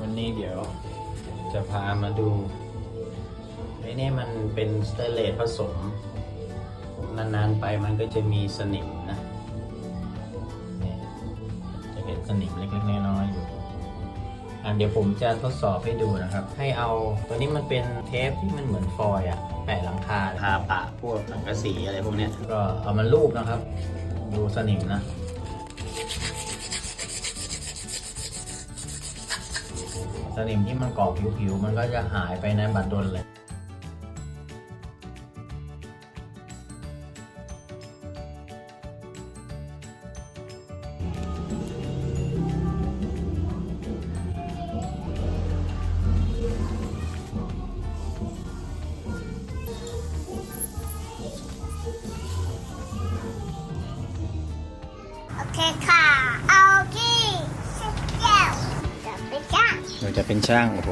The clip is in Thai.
วันนี้เดี๋ยวจะพามาดูไอ้นี่มันเป็นสเตนเลสผสม นานๆไปมันก็จะมีสนิมนะเนี่ยจะเห็นสนิมเล็กๆน้อยๆอยู่อะเดี๋ยวผมจะทดสอบให้ดูนะครับ ให้เอาตัวนี้มันเป็นเทปที่มันเหมือนฟอยล์อะแปะหลังคาทาปะพวกสังกะสีอะไรพวกเนี้ยก็เอามาลูบนะครับ ดูสนิมนะ นิมที่มันเกาะผิวๆมันก็จะหายไปในบัดดลเลยโอเคค่ะ เราจะเป็นช่างโอ้โห